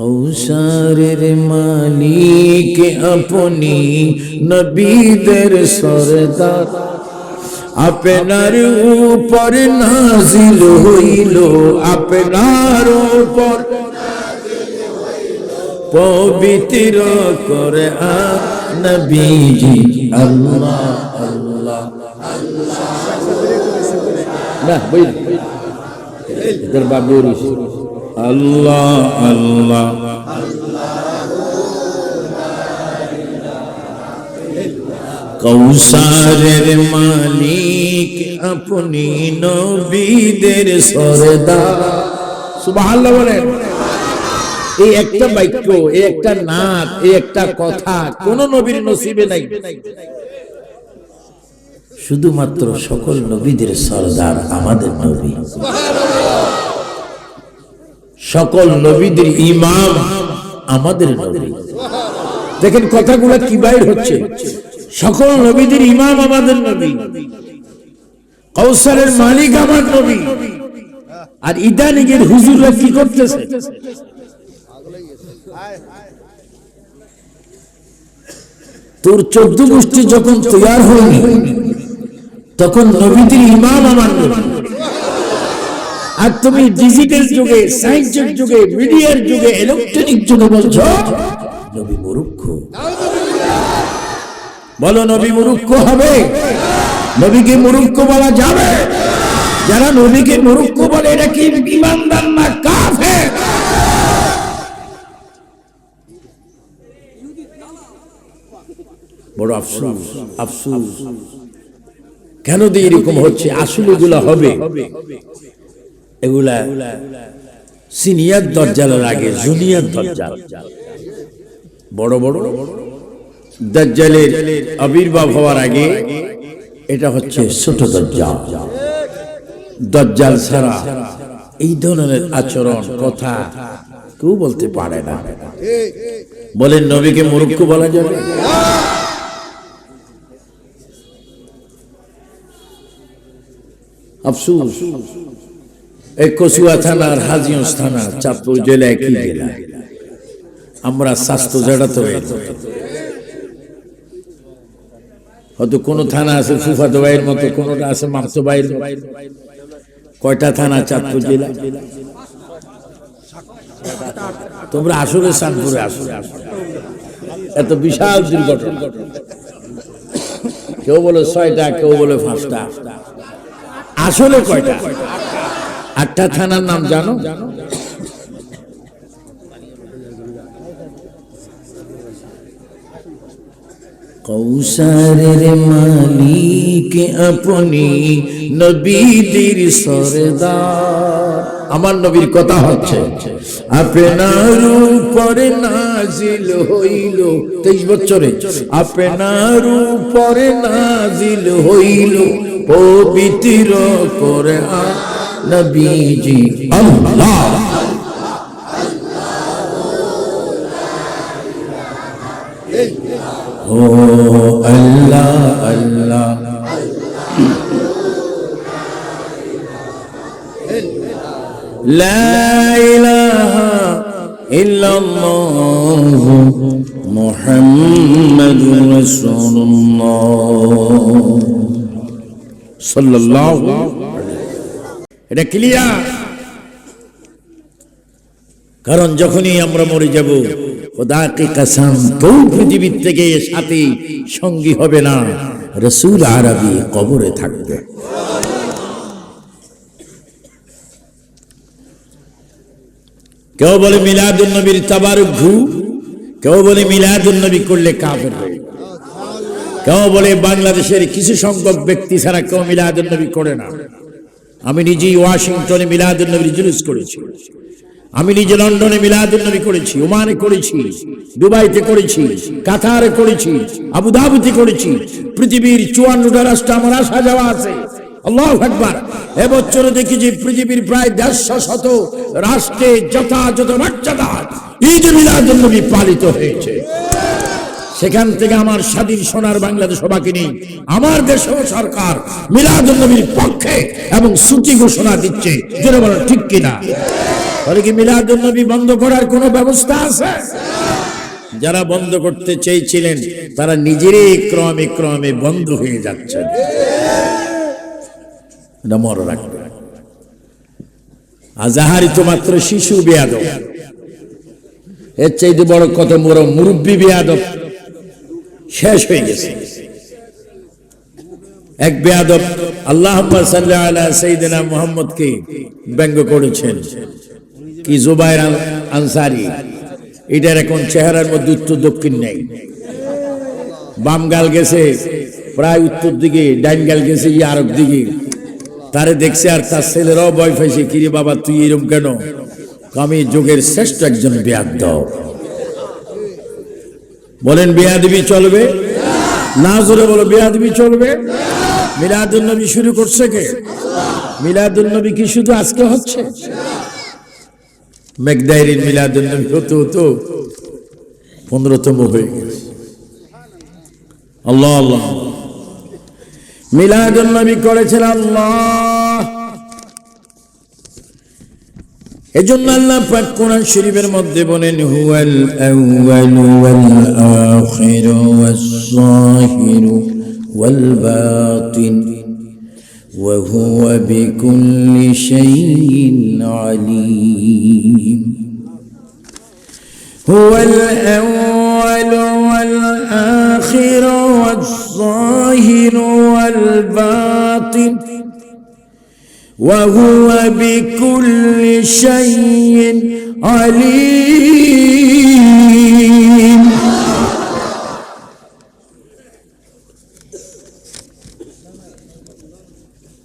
কৌসারের মালিক আপনি নবীদের সরদার আপনার উপর নাজিল হইল আপনার উপর পবিত্র করে নবীজি আল্লাহ আল্লাহ না ইধর বাবুর আল্লাহ আল্লাহ। কৌসারের মালিক আপনি নবীদের সরদার। সুবহানাল্লাহ বলেন। এই একটা বাক্য এই একটা নাচ এই একটা কথা কোন নবীর নসিবে নাই। শুধুমাত্র সকল নবীদের সরদার আমাদের নবী। সকল নবীদের ইমাম আমাদের নবী। দেখেন কথাগুলো কি বাইর হচ্ছে? সকল নবীদের ইমাম আমাদের নবী। কৌশলের মালিক আমার নবী। আর ইদানিগের হুজুররা কি করতেছে? তোর চোদ্দ গোষ্ঠী যখন তৈয়ার হয়নি, তখন নবীদের ইমাম আমার নবী। আর তুমি ডিজিটাল যুগে সায়েন্সের যুগে মিডিয়ার যুগে ইলেকট্রনিক যুগে বলছো? নবী মুরুক্ষ। বলো নবী মুরুক্ষ হবে। নবীকে মুরুক্ষ বলা যাবে। যারা নবীকে মুরুক্ষ বলে এটা কি ইমানদার না কাফের? বড় আফসোস আফসোস। কেন দিয়ে এরকম হচ্ছে? আসলে এগুলা হবে। এগুলা সিনিয়র দরজালের আগে, জুনিয়র দরজাল। বড় বড় দজ্জালের আবির্ভাব হওয়ার আগে এটা হচ্ছে ছোট দজ্জাল দজ্জাল ছাড়া এই ধরনের আচরণ, কথা কেউ বলতে পারে না। বলেন, নবীকে মূর্খ বলা যাবে? আফসুস। এই কচুয়া থানার হাজিগঞ্জ থানা চাঁদপুর জেলা একই জেলা? আমরা স্বাস্থ্য জড়াতে হয়তো কোন থানা আছে ফুফাতো ভাইয়ের মতো, কোনটা আছে মামতো ভাইয়ের কয়টা থানা চাঁদপুর জেলা? তোমরা আসলে শানপুরে আসো। এত বিশাল দুর্ঘটনা। কেউ বলে ছয়টা, কেউ বলে পাঁচটা। আসলে কয়টা? আটটা থানার নাম জানো? কৌসারের মালিক আপনি নবীদের সরদার। আমার নবীর কথা হচ্ছে আপনার উপরে নাজিল হইল তেইশ বছরে। আপনার উপরে নাজিল হইল পবিত্র করে نبی جی اللہ اللہ اللہ لا الہ إلا اللہ محمد رسول اللہ صلی اللہ علیہ وسلم. এটা ক্লিয়ার কারণ যখনই আমরা মরে যাব কাসাম, কেউ পৃথিবীর থেকে সাথে সঙ্গী হবে না। রসুল আরবি কবরে থাকবে। কেউ বলে মিলাদুল নবীর ঘু কেউ বলে মিলাদুল নবী করলে কাফের হয়ে কেউ বলে বাংলাদেশের কিছু সংখ্যক ব্যক্তি ছাড়া কেউ মিলাদুল নবী করে না। আমি নিজেই ওয়াশিংটনে মিলাদুল নবীর জুলুস করেছি। আমি নিজে লন্ডনে মিলাদুল নবী করেছি, ওমানে করেছি, দুবাইতে করেছি, কাতারে করেছি, আবুধাবিতে করেছি। পৃথিবীর চুয়ান্নটা রাষ্ট্র আমার আসা যাওয়া আছে। আল্লাহ আকবার। এবছরে দেখি যে পৃথিবীর প্রায় দেড়শো শত রাষ্ট্রে যথাযথ মর্যাদা ঈদ মিলাদুল নবী পালিত হয়েছে। সেখান থেকে আমার স্বাধীন সোনার বাংলাদেশ নিয়ে আমার দেশ সরকার মিলাদুল নবীর পক্ষে এবং সূচি ঘোষণা দিচ্ছে। যেটা বলো, ঠিক কিনা? তাহলে কি মিলাদুল নবী বন্ধ করার কোনো ব্যবস্থা আছে? যারা বন্ধ করতে চেয়েছিলেন, তারা নিজেরই ক্রমে ক্রমে বন্ধ হয়ে যাচ্ছেন আজাহারি তো মাত্র শিশু বেয়াদব। এর চাইতে বড় কত বড় মুরব্বী বেয়াদব। শেষ হয়ে গেছে। এক বেয়াদব আল্লাহ সঈদিনা মোহাম্মদকে ব্যঙ্গ করেছেন। কি জুবাইর আনসারি? এটার এখন চেহারার মধ্যে উত্তর দক্ষিণ নেই। বাম গাল গেছে, প্রায় উত্তর দিকে, ডাইন গাল গেছে, ই আরব দিকে। তারে দেখছে আর তার ছেলেরাও ভয় পাইছে কিরে বাবা, তুই এরম কেন? আমি যুগের শ্রেষ্ঠ একজন বেয়াদ বলেন, বেয়াদবি চলবে? না জোরে বলো, বেয়াদবি চলবে? মিলাদুল নবী শুরু করছে কে? মিলাদুল নবী কি শুধু আজকে হচ্ছে? মেঘদাইরির মিলাদুল নবী হতো হতো। পনেরোতম হয়ে গেছে। আল্লাহ আল্লাহ। মিলাদুল নবী করেছেন আল্লাহ। এজন্য আল্লাহ পাক কোরআন শরীফের মধ্যে বলেন হুয়াল আউয়াল ওয়াল আখির ওয়াস সাহির ওয়াল বাতিন وهو بكل شيء عليم هو الأول والآخر والظاهر والباطن وهو بكل شيء عليم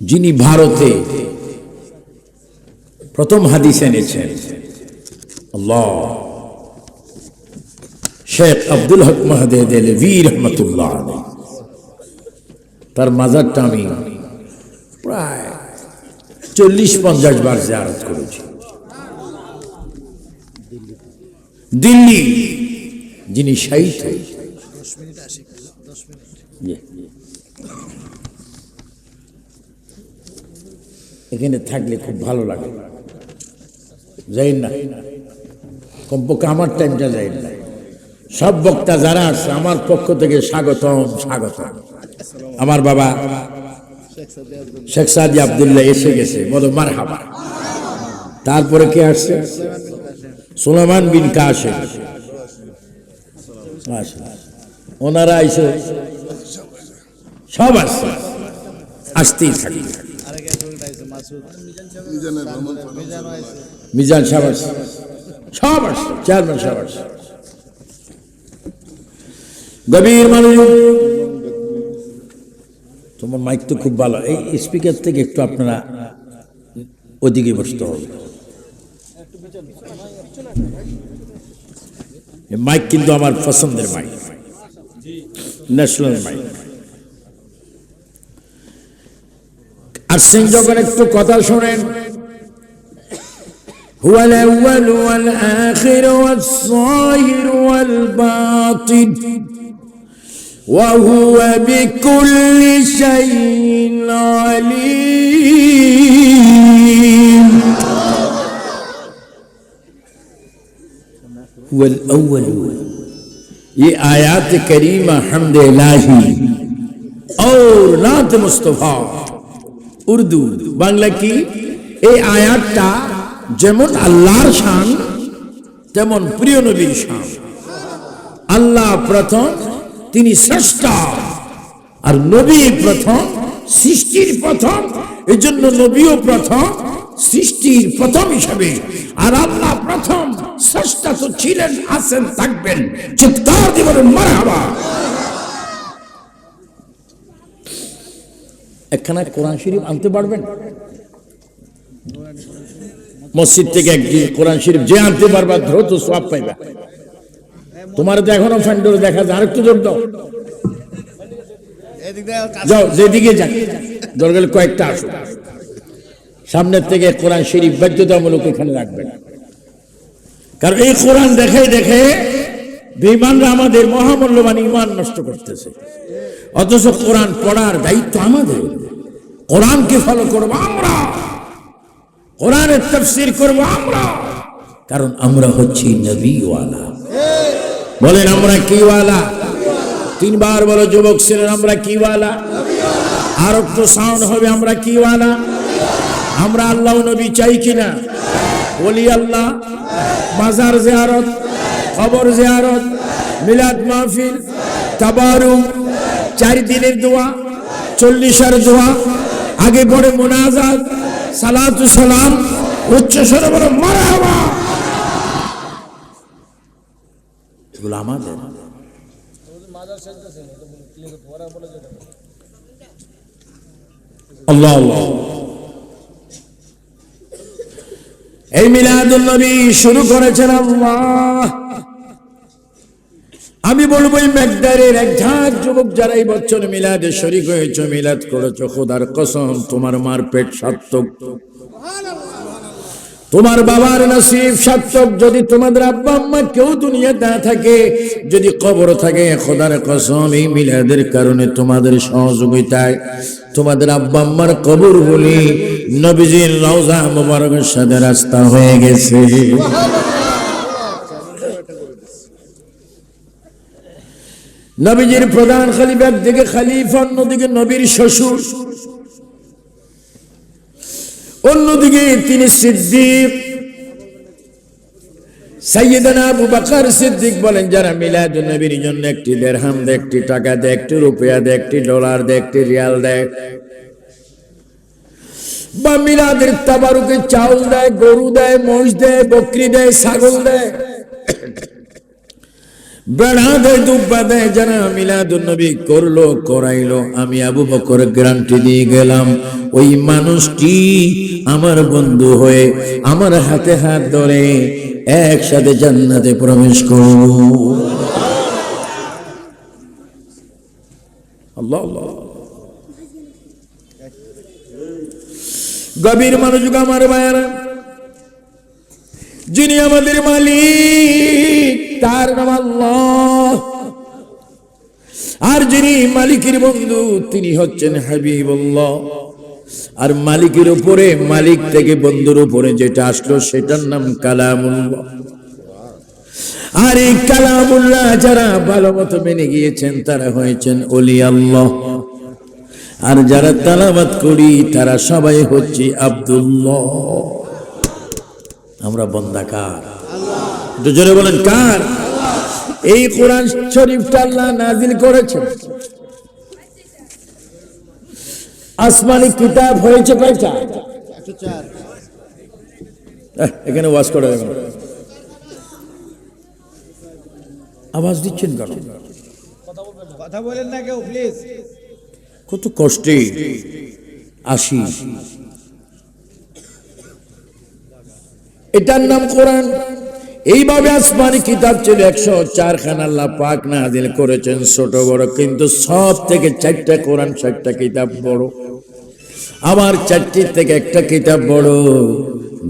যিনি ভারতে প্রথম হাদিস এনেছেন আল্লাহ শেখ আব্দুল হক মাহদেদ বীর রহমতুল্লাহ আলাইহ। তার মাজারটা আমি প্রায় চল্লিশ পঞ্চাশ বার জিয়ারত করেছি। দিল্লি, যিনি সাহিত্য এখানে থাকলে খুব ভালো লাগে। যাই না। কমপক্ষে আমার টাইমটা যাই না। সব বক্তা যারা আছে, আমার পক্ষ থেকে স্বাগতম স্বাগতম। আমার বাবা শেখ সাদি আবদুল্লাহ এসে গেছে বলো মার হাবা তারপরে কে আসছে? সুলেমান বিন কাশে ওনারা আইসে সব আসছে। আসতেই থাকি মিজান সাহেব আসছে। সব আসছে, চেয়ারম্যান সাহেব আসছে। গভীর মানুষ তোমার মাইক তো খুব ভালো এই স্পিকার থেকে একটু আপনারা ওদিকে বসতে হবে এই মাইক কিন্তু আমার পছন্দের মাইক ন্যাশনাল মাইক আসছেন যখন একটু কথা শোনেন هو الأول والآخر والظاهر والباطن وهو بكل شيء عليم هو الأول یہ آیات کریمہ حمد الہی اور نعت مصطفیٰ উর্দু বাংলা কি এই আয়াতটা যেমন আল্লাহর শান তেমন প্রিয় নবীর শান আল্লাহ প্রথম তিনি শ্রেষ্ঠ। আর নবী প্রথম, সৃষ্টির প্রথম এই জন্য নবীও প্রথম, সৃষ্টির প্রথম হিসাবে। আর আল্লাহ প্রথম স্রষ্টা তো ছিলেন, আছেন, থাকবেন। চিৎকার দিবেন মারহাবা। একখানা কোরআন শরীফ আনতে পারবেন? মসজিদ থেকে একদিন কোরআন শরীফ যে আনতে পারবা, দ্রুত সব পাইবা। তোমার তো এখনও ফ্যান্ডোর দেখা যায় আরেকটু জোর দাও। যাও যেদিকে যাক দরকার কয়েকটা আসো। সামনের থেকে কোরআন শরীফ বাধ্যতামূলক এখানে রাখবেন কারণ এই কোরআন দেখে দেখে বেমানরা আমাদের মহামূল্যবান ইমান নষ্ট করতেছে। অথচ কোরআন পড়ার দায়িত্ব আমাদের। কোরআনকে ফলো করব আমরা। কোরআনের তফসির করব আমরা। কারণ আমরা হচ্ছি নবীওয়ালা। বলেন, আমরা কিওয়ালা তিনবার বলো, যুবক ছিলেন আমরা কিওয়ালা আর একটু সাউন্ড হবে, আমরা কিওয়ালা আমরা আল্লাহ নবী চাই কিনা বলি আল্লাহ। মাজার জিয়ারত। খবর জিয়ারত। মিলাদ মাহফিল। তাবারু চার দিনের দোয়া। চল্লিশের দোয়া। আগে পড়ে মোনাজাত। সালাতু সালাম। উচ্চ স্বরে বলো এগুলো আমাদের। এই মিলাদুল নবী শুরু করেছেন আল্লাহ। আমি বলব, এই মেঘদারের এক ঝাঁক যুবক যারা এই বছর মিলাদে শরিক হয়েছ, মিলাদ করেছ, খোদার কসম, তোমার মার পেট সার্থক। তোমার বাবার নসিব সার্থক যদি তোমাদের আব্বা আম্মা কেউ দুনিয়া না থাকে, যদি কবর থাকে, খোদার কসম এই মিলাদের কারণে তোমাদের সহযোগিতায় তোমাদের আব্বা আম্মার কবর বলি নবীজির রওজা মোবারকের সাথে রাস্তা হয়ে গেছে। নবীজির প্রধান খালিফা একদিকে খালিফা, অন্যদিকে নবীর শ্বশুর। অন্যদিকে তিনি সিদ্দিক। বলেন, যারা জন্য একটি দেড়হাম টাকা ডলার রিয়াল দেয় বা মিলাদের তাবারুকে চাউল দেয়, গরু দেয়, মহিষ দেয়, বকরি দেয়, ছাগল দেয় বেড়া দেয়, দুব্বা দেয়, যারা মিলাদুল নবী করল, করাইলো। আমি আবু বকর গ্যারান্টি দিয়ে গেলাম। ওই মানুষটি আমার বন্ধু হয়ে আমার হাতে হাত ধরে একসাথে জান্নাতে প্রবেশ করব গভীর মানুষ আমার ভাইয়ারা। যিনি আমাদের মালিক, তার নাম আল্লাহ। আর যিনি মালিকের বন্ধু, তিনি হচ্ছেন হাবিবুল্লাহ। আর মালিকের উপরে, মালিক থেকে বন্ধুর উপরে যেটা আসলো, সেটার নাম কালামুল্লাহ। আর এই কালামুল্লাহ যারা ভালো মতো মেনে গিয়েছেন, তারা হয়েছেন অলি আল্লাহ। আর যারা তালাবাত করি, তারা সবাই হচ্ছে আব্দুল্লাহ। আমরা বন্দা কার? একটু জোরে বলেন কার? এই কোরআন শরীফটা আল্লাহ নাজিল করেছেন। আসমানি কিতাব হয়েছে কয়টা? এখানে ওয়াজ করা যাবে আওয়াজ দিচ্ছেন কেন? কথা বলেন না কেউ প্লিজ কত কষ্টে। আসি এটার নাম কোরআন। এইভাবে আসমানি কিতাব ছিল, একশো চারখান আল্লাহ পাক নাজিল করেছেন ছোট বড়, কিন্তু সব থেকে চারটা কোরআন, চারটা কিতাব বড়। আবার চারটির থেকে একটা কিতাব বড়,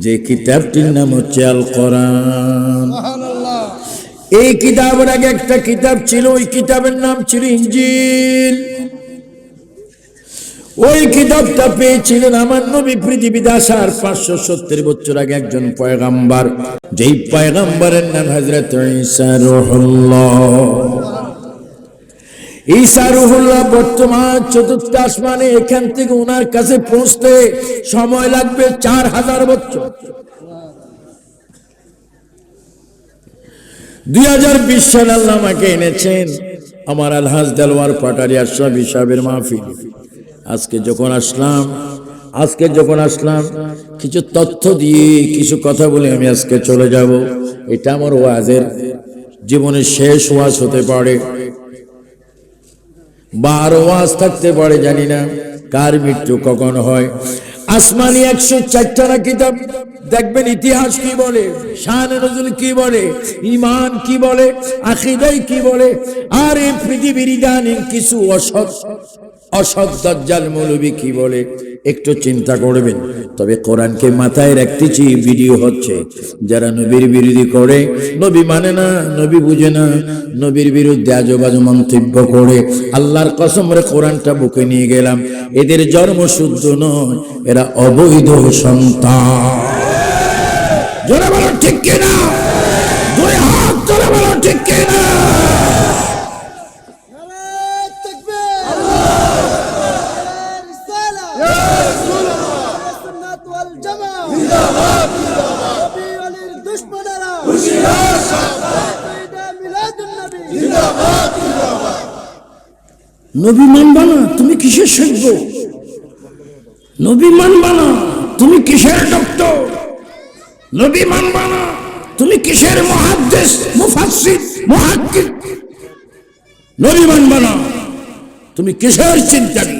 যে কিতাবটির নাম হচ্ছে আল কোরআন এই কিতাবের আগে একটা কিতাব ছিল, ওই কিতাবের নাম ছিল ইঞ্জিল। ওই কিতাবটা পেয়েছিলেন আমার নবী পৃথিবীতে আসার পাঁচশো সত্তর বছর আগে একজন পয়গাম্বার। যেই পয়গাম্বারের নাম হজরত বর্তমান চতুর্থ আসমানে এখান থেকে ওনার কাছে পৌঁছতে সময় লাগবে চার হাজার বছর। দুই হাজার বিশ সাল আল্লাহ আমাকে এনেছেন। আমার আলহাজ দেলওয়ার পাটারি আশরাফ হিসাবের মাহফিল। আজকে যখন আসলাম, আজকে যখন আসলাম, কিছু তথ্য দিয়ে কিছু কথা বলে আমি আজকে চলে যাব। এটা আমার ওয়াজের জীবনের শেষ ওয়াজ হতে পারে। বা ওয়াজ থাকতে পারে, জানি না। কার মৃত্যু কখন হয়? আসমানি একশো চারটারা কিতাব। দেখবেন ইতিহাস কি বলে শাহ নজরুল কি বলে ইমান কি বলে আখিদাই কি বলে, আর এই পৃথিবীর কিছু অসৎ অসৎ দজ্জাল মৌলবী কি বলে। একটু চিন্তা করবেন। তবে কোরআনকে মাথায় রাখতেছি, ভিডিও হচ্ছে। যারা নবীর বিরোধী করে, নবী মানে না, নবী বুঝে না, নবীর বিরুদ্ধে আজবাজু মন্তব্য করে। আল্লাহর কসম রে কোরআনটা বুকে নিয়ে গেলাম। এদের জন্ম শুদ্ধ নয়, এরা অবৈধ সন্তান। ঠিক কিনা দুই হাত জোরে বলো ঠিক কিনা নারায়ে তাকবীর নারায়ে রিসালা নারায়ে সুন্নাত ওয়াল জামাআ জিন্দাবাদ জিন্দাবাদ নবী আলীর দুশমনেরা হুশিয়ার সাবধান মিলাদুন নবী জিন্দাবাদ নবী মানবা না, তুমি কিসের শিখব নবী মানবা না, তুমি কিসের ডক্টর? নবী মানবা না, তুমি কিসের মহাদ্দেশ, মুফাসসির, মুহাক্কিক? নবী মানবা না, তুমি কিসের চিন্তাবি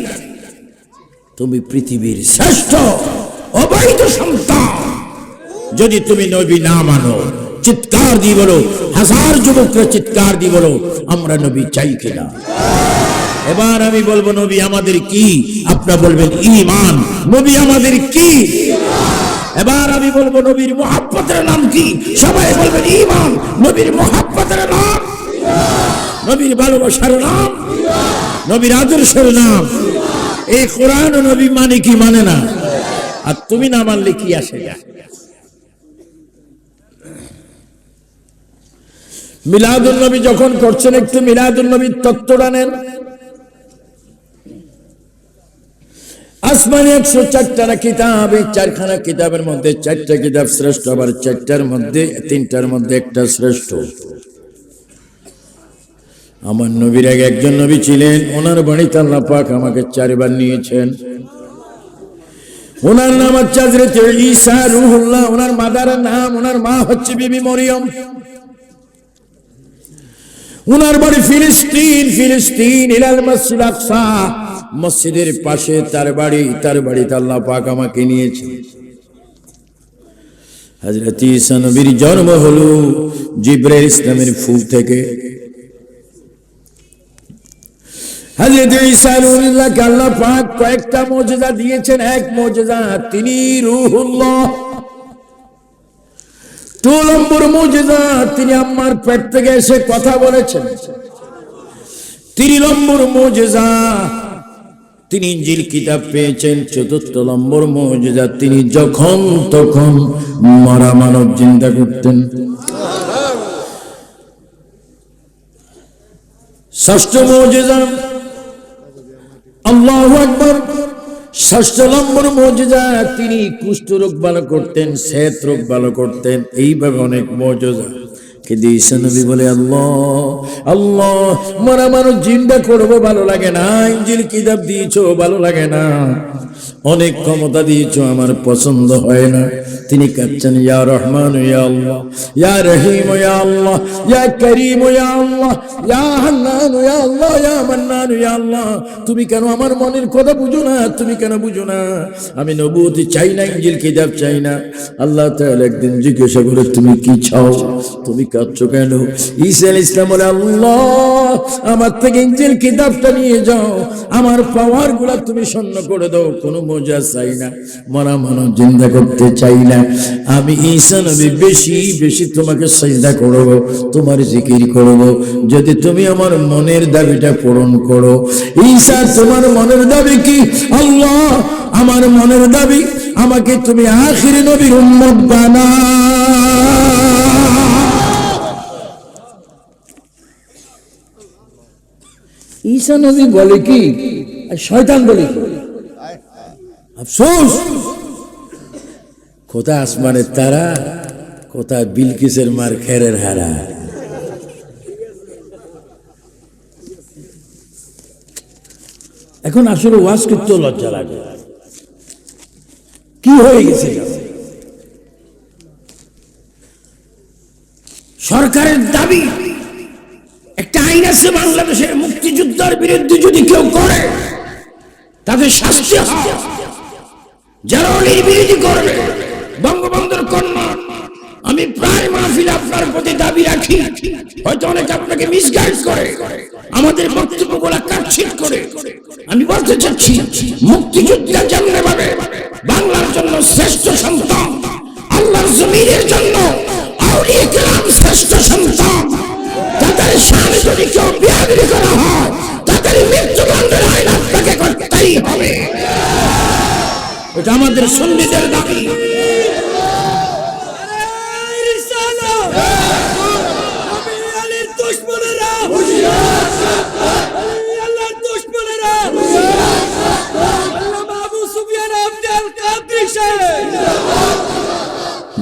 তুমি পৃথিবীর শ্রেষ্ঠ অবৈধ সন্তান। যদি তুমি নবী না মানো, চিৎকার দিয়ে বলো, হাজার যুবকরা চিৎকার দিয়ে বলো, আমরা নবী চাই কিনা? এবার আমি বলব, নবী আমাদের কি? আপনারা বলবেন ইমান নবী আমাদের কি? এবার আমি বলব, নবীর মোহাব্বতের নাম কি? সবাই বলবেন ইমান নবীর মোহাব্বতের নাম? নবীর ভালোবাসার নাম? নবীর আদর্শের নাম? এই কোরআন নবী মানে কি মানে না? আর তুমি না মানলে কি আসে যায় মিলাদুল নবী যখন করছেন, একটু মিলাদুল নবীর তত্ত্বটা নেন। আসমানে একশো চারটা কিতাব, এই চারখানা কিতাবের মধ্যে চারটা কিতাব শ্রেষ্ঠ, আবার চারটার মধ্যে, তিনটার মধ্যে একটা শ্রেষ্ঠ। আমার নবীর আগে একজন নবী ছিলেন, ওনার বাড়িতে আল্লাহ পাক আমাকে চারবার নিয়েছেন। ওনার নাম হচ্ছে হযরত ঈসা রুহুল্লাহ, ওনার মাদার নাম, ওনার মা হচ্ছে বিবি মরিয়ম। উনার বাড়ি ফিলিস্তিন ফিলিস্তিন, ইলাল মসজিদ আকসা। মসজিদের পাশে তার বাড়ি, তার বাড়িতে আল্লাহ পাক আমাকে নিয়েছে নবীর জন্ম হলো ইসলামের ফুল থেকে। আল্লাহ পাক কয়েকটা মুজিজা দিয়েছেন। এক মুজিজা তিনি রুহুল্লাহ। তিনি আমার পেট থেকে এসে কথা বলেছেন। তিন নম্বর মুজিজা তিনি ইঞ্জিল কিতাব পেয়েছেন, চতুর্থ নম্বর মুজিজা তিনি যখন তখন মরা মানব চিন্তা করতেন। ষষ্ঠ মুজিজা আল্লাহ আকবর। ষষ্ঠ নম্বর মৌজা তিনি কুষ্ঠ রোগ ভালো করতেন, শ্বেত রোগ ভালো করতেন। এইভাবে অনেক মৌজা কিন্তু ঈসা নবী বলে, আল্লাহ আল্লাহ মারা মানুষ জিন্দা করব, ভালো লাগে না। ইঞ্জিল কিতাব দিয়েছ, ভালো লাগে না। অনেক ক্ষমতা দিয়েছ, আমার পছন্দ হয় না। তিনি কাচ্ছেন ইয়া রহমান তুমি কেন আমার মনের কথা বুঝো না? তুমি কেন বুঝো না? আমি নবুয়তি চাই না, ইঞ্জিল কিতাব চাই না। আল্লাহ তাআলা একদিন জিজ্ঞাসা করে, তুমি কি চাও? তুমি কাঁদছো কেন? ঈসা ইসলাম বলে, আল্লাহ, আমার থেকে ইঞ্জিল কিতাবটা নিয়ে যাও। আমার পাওয়ারগুলা তুমি শূন্য করে দাও। কোনো মজা চাই না। মরা মানব জিন্দা করতে চাই না। আমি ঈসা নবী বেশি বেশি তোমাকে সাজদা করব, তোমার জিকির করব। যদি তুমি আমার মনের দাবিটা পূরণ করো। ঈসা, তোমার মনের দাবি কি? আল্লাহ, আমার মনের দাবি, আমাকে তুমি আখির নবীর উম্মত বানা ঈসা নবী বলে কি? শয়তান বলে কি? আফসোস! কোথা আসমানের তারা, কোথা বিলকিসের মার খেরের হারা। এখন আসলে ওয়াজ করতেও লজ্জা লাগে। কি হয়ে গেছে? সরকারের দাবি, একটা আইন আছে বাংলাদেশের মুক্তিযুদ্ধের বিরুদ্ধে যদি কেউ করে, তাদের শাস্তি হয় যারা অলির বিরোধী করবে, বঙ্গবন্ধুর কন্যা, আমি প্রায় মাহফিল আপনার প্রতি দাবি রাখি। হয়তো অনেকে আপনাকে মিসগাইড করে, আমাদের বক্তব্যগুলো কাটছিট করে। আমি বলতে চাচ্ছি মুক্তিযুদ্ধ যেমন ভাবে বাংলার জন্য শ্রেষ্ঠ সন্তান, আল্লাহর জমিনের জন্য আউলিয়া শ্রেষ্ঠ সন্তান। তাদের সামনে যদি কেউ করা হয়, তাদের মৃত্যুদণ্ডের আইন আপনাকে করতেই হবে। এটা আমাদের সন্ন্যদের দাবি।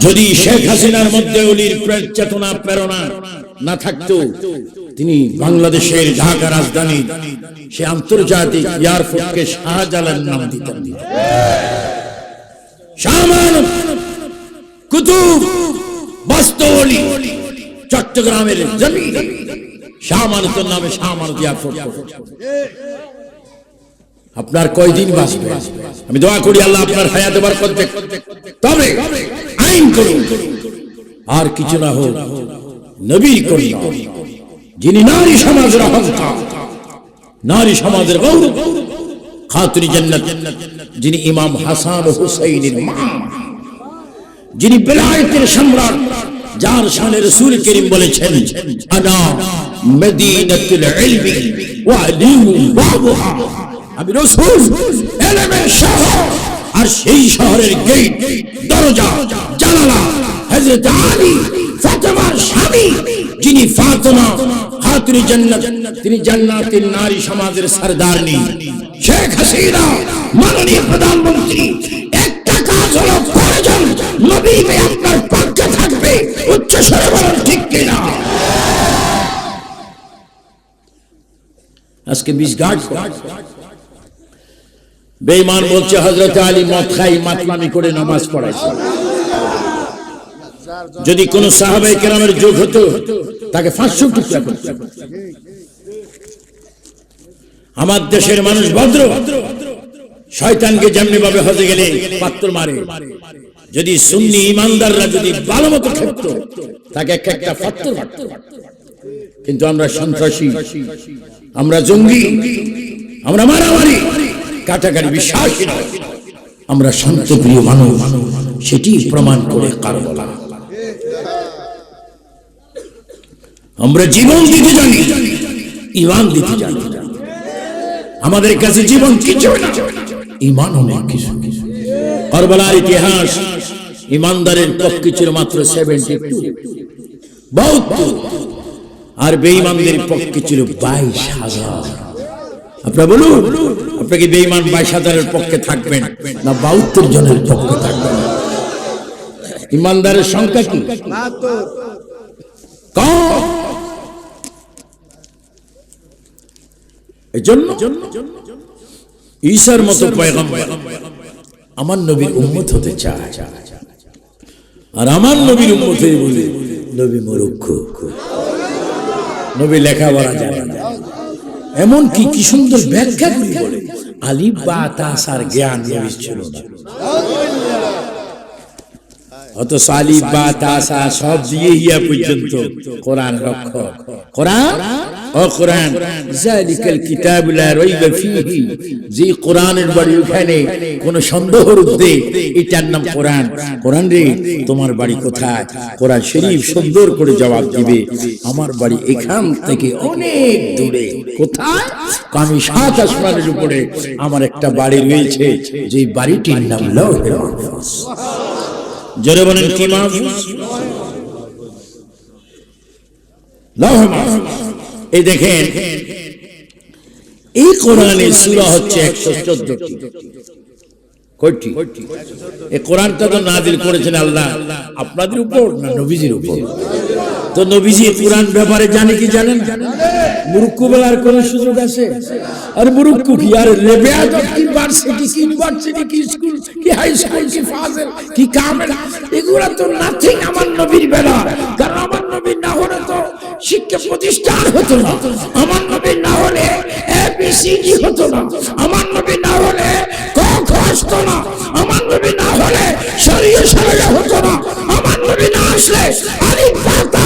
যদি শেখ হাসিনার মধ্যে অলির চেতনা প্রেরণা না থাকতো তিনি বাংলাদেশের ঢাকা রাজধানী, সে আন্তর্জাতিক এয়ারপোর্টকে শাহজালাল নাম দিতেন। চট্টগ্রামের নামে শাহমানত আপনার কয়দিন বাঁচবে? আমি দোয়া করি আল্লাহ আপনার হায়াতে বরকত তবে আইন করুন। আর কিছু না হোক নবীর কন্যা যিনি নারী সমাজের অহংকার, নারী সমাজের গৌরব, খাতুনি জান্নাত, যিনি ইমাম হাসান হুসাইনের মা, যিনি বেলায়েতের সম্রাট, যার শানে রাসূল করিম বলেছেন, আনা মদিনাতুল ইলমি ওয়া আলিয়ু বাবুহা। আমি রাসূল ইলমের শহর, আর সেই শহরের গেট, দরজা, জানালা, হযরত আলী ফাতেমার স্বামী, যিনি ফাতেমা খাতুনি জান্নাত, তিনি জান্নাতের নারী সমাজের সরদারনি। শেখ হাসিনা, মাননীয় প্রধানমন্ত্রী, একটা কাজ হলো প্রয়োজন নবী মে আপনার পক্ষে থাকবে, উচ্চ স্বরে বলেন ঠিক কিনা। আজকে বিশ গাছ। বেঈমান বলছে, হযরত আলী মদ খাই, মাতলামি করে নামাজ পড়াইছে। যদি কোন সাহাবাই কেরামের যোগ হতো, তাকে পাঁচশো টুকরা করতে। আমার দেশের মানুষ ভদ্র, শয়তানকে যেমনি ভাবে হজে গেলে পাত্র মারে। যদি সুন্নি ইমানদাররা যদি ভালো মতো খেত তাকে এক একটা পাত্র কিন্তু আমরা সন্ত্রাসী, আমরা জঙ্গি, আমরা মারামারি, কাটাকাটি বিশ্বাসী নয়। আমরা শান্তপ্রিয় মানুষ, সেটি প্রমাণ করে কার বলা আমরা জীবন দিতে জানি ইমান দিতে জানি। আমাদের কাছে জীবন কিছু না ইমান অনেক কিছু। করবলার ইতিহাস ইমানদারের পক্ষে ছিল মাত্র সেভেন্টি টু আর বেঈমানদের পক্ষে ছিল বাইশ হাজার। আপনারা বলুন আপনি কি বেঈমান বাইশ হাজারের পক্ষে থাকবেন না বাহাত্তর জনের পক্ষে থাকবেন? ইমানদারের সংখ্যা কি? কম। ঈশার মতো আমার নবীর উম্মত হতে চায়। আর আমার নবীর উম্মত হয়ে বলে, নবী মরক্ষ। নবী লেখাপড়া জানে না। এমন কি কি সুন্দর ব্যাখ্যা করি বলে, আলিফ বা তাসার জ্ঞান নবীর ছিল অত সালি বা তাসা সব দিয়ে ইয়া পর্যন্ত কোরআন রক্ষক। কোরআন ও জালিকাল কিতাব লা রাইবা ফীহি। যে কোরআনের বাড়ি ওখানে কোন সন্দেহ রুখতে এটার নাম কোরআন। কোরআন রে, তোমার বাড়ি কোথায়? কোরআন শরীফ সুন্দর করে জবাব দিবে, আমার বাড়ি এখান থেকে অনেক দূরে। কোথায়? আমি সাত আসমানের উপরে আমার একটা বাড়ি রয়েছে যে বাড়িটির নাম লৌহে মাহফুজ। জোরে বলেন কি মাহফুজ? লৌহে মাহফুজ। এই দেখেন এই কোরআনে সুরা হচ্ছে একশো চোদ্দটি। কয়টি? এই কোরআনটা তো নাজিল করেছেন আল্লাহ। আপনাদের উপর না নবীজির উপর? তো নবীজি কোরআন ব্যাপারে জানে কি জানেন মুরুক্কু বলার কোন সুযোগ আছে? আর মুরুক্কু কি? আর লেবেয়া লেবেয়াদ কি ভার্সিটি কি ইউনিভার্সিটি কি স্কুল, কি হাই স্কুল, কি ফাজিল, কি কাম এগুলা তো নাথিং আমার নবীর বেলা। কারণ আমার নবী না হলে তো শিক্ষা প্রতিষ্ঠান হতো না। আমার নবী না হলে এবিসিডি হতো না। আমার নবী না হলে ক খ আসতো না। আমার নবী না হলে শরীয়ত শরীয় হতো না। আমার নবী না আসলে আলিফ বাতা